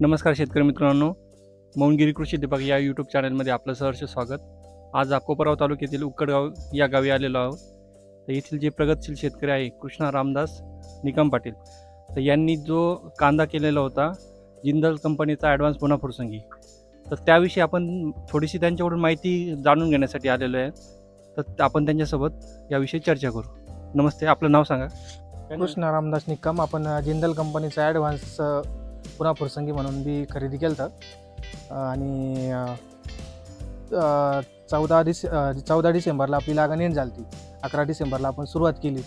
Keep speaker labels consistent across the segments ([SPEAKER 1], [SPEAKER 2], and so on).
[SPEAKER 1] नमस्कार शेतकरी मित्रांनो मौनगिरी कृषी दीपक या यूट्यूब चॅनलमध्ये आपलं सहर्ष स्वागत. आज अकोपराव तालुक्यातील उक्कडगाव या गावी आलेलो आहोत. तर येथील जे प्रगतशील शेतकरी आहे कृष्णा रामदास निकम पाटील. तर यांनी जो कांदा केलेला होता जिंदल कंपनीचा ॲडव्हान्स पुन्हा तर त्याविषयी आपण थोडीशी त्यांच्याकडून माहिती जाणून घेण्यासाठी आलेलो आहे. तर आपण त्यांच्यासोबत याविषयी चर्चा करू. नमस्ते आपलं नाव सांगा.
[SPEAKER 2] कृष्ण रामदास निकम आपण जिंदल कंपनीचा ॲडव्हान्स पुन्हा प्रसंगी म्हणून बी खरेदी केलं होतं आणि चौदा डिस चौदा डिसेंबरला आपली लागण येण झाली ती अकरा डिसेंबरला आपण सुरुवात केली.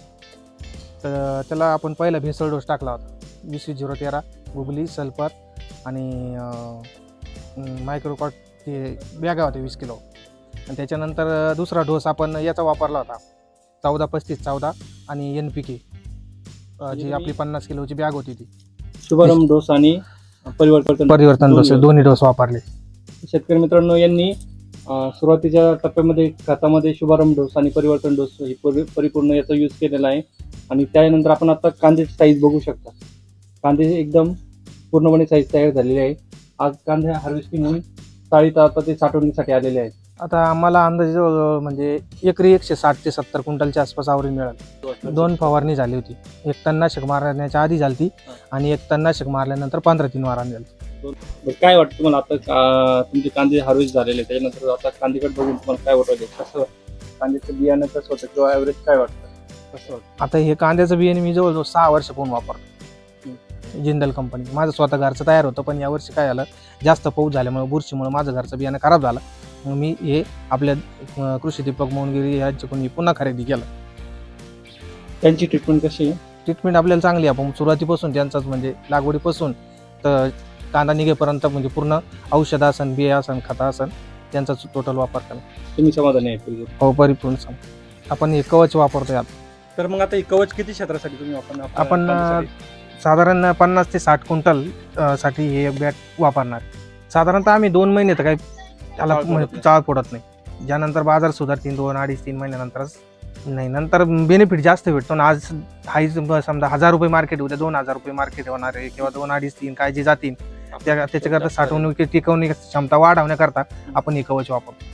[SPEAKER 2] तर त्याला आपण पहिला भेसळ डोस टाकला होता. वीस वीस झिरो तेरा गुगली सल्फर आणि मायक्रोकॉट ते बॅगा होते वीस किलो. आणि त्याच्यानंतर दुसरा डोस आपण याचा वापरला होता. चौदा पस्तीस चौदा आणि एन पी के जी आपली पन्नास किलोची बॅग होती ती.
[SPEAKER 1] शुभारंभ डोस आणि परिवर्तन
[SPEAKER 2] परिवर्तन डोस. दोन्ही डोस. वापरले.
[SPEAKER 1] शेतकरी मित्रांनो यांनी अं, सुरुवातीच्या टप्प्यामध्ये खतामध्ये शुभारंभ डोस आणि परिवर्तन डोस ही परि- परिपूर्ण याचा यूज केलेला आहे. आणि त्यानंतर आपण आता कांद्याची साईज बघू शकता. कांदे एकदम पूर्णपणे साईज तयार झालेली आहे. आज कांदे हार्वेस्टिंग होऊन चाळीत आता ते साठवणीसाठी आलेले आहेत.
[SPEAKER 2] आता आम्हाला अंदाजे जवळजवळ म्हणजे एकरी एकशे साठ ते सत्तर क्विंटलच्या आसपास आवरी मिळाली. दोन फवारणी झाली होती. एक तणनाशक मारण्याच्या आधी झाली आणि एक तणनाशक मारल्यानंतर पंधरा तीन वारांनी झाली
[SPEAKER 1] काय वाटतं तुम्हाला आता तुमचे कांदे हार्वेस्ट झालेले. त्याच्यानंतर आता कांदेकडे बघून तुम्हाला काय वाटतं? कसं कांद्याचं बियाणं कसं होतं किंवा ॲव्हरेज काय वाटतं? कसं
[SPEAKER 2] आता हे कांद्याचं बियाणे मी जवळजवळ सहा वर्ष पाहून वापरतो? जिंदल कंपनी माझं स्वतः घरचं तयार होतं पण यावर्षी काय झालं? जास्त पाऊस झाल्यामुळे बुरशीमुळे माझं घरचं बियाणं खराब झालं. मग मी हे आपल्या कृषी दीपक मोहनगिरी यांच्याकडून मी पुन्हा खरेदी केलं.
[SPEAKER 1] त्यांची ट्रीटमेंट कशी आहे?
[SPEAKER 2] ट्रीटमेंट आपल्याला चांगली आहे. आपण सुरुवातीपासून त्यांचाच म्हणजे लागवडीपासून तर कांदा निघेपर्यंत म्हणजे पूर्ण औषध असन बिया असन खता असन त्यांचाच टोटल वापर करा.
[SPEAKER 1] तुम्ही समाधानी आहे
[SPEAKER 2] हो परिपूर्ण सम. आपण हे कवच वापरतोय आता.
[SPEAKER 1] तर मग आता हे कवच किती क्षेत्रासाठी तुम्ही वापरणार?
[SPEAKER 2] आपण? साधारण पन्नास ते साठ क्विंटलसाठी हे बॅट वापरणार. साधारणतः आम्ही दोन महिने तर काही त्याला
[SPEAKER 1] चाळ पडत
[SPEAKER 2] म्हणजे
[SPEAKER 1] नाही.
[SPEAKER 2] चाळ पडत नाही. ज्यानंतर बाजार सुधारतील दोन अडीच तीन महिन्यानंतरच नाही नंतर बेनिफिट जास्त भेटतो. ना आज हाईच समजा हजार रुपये मार्केट उद्या दोन हजार रुपये मार्केट होणार आहे किंवा दोन अडीच तीन काय जे जातील. त्या त्याच्याकरता साठवणूक टिकवणी क्षमता वाढवण्याकरता आपण हे कवच वापरतो.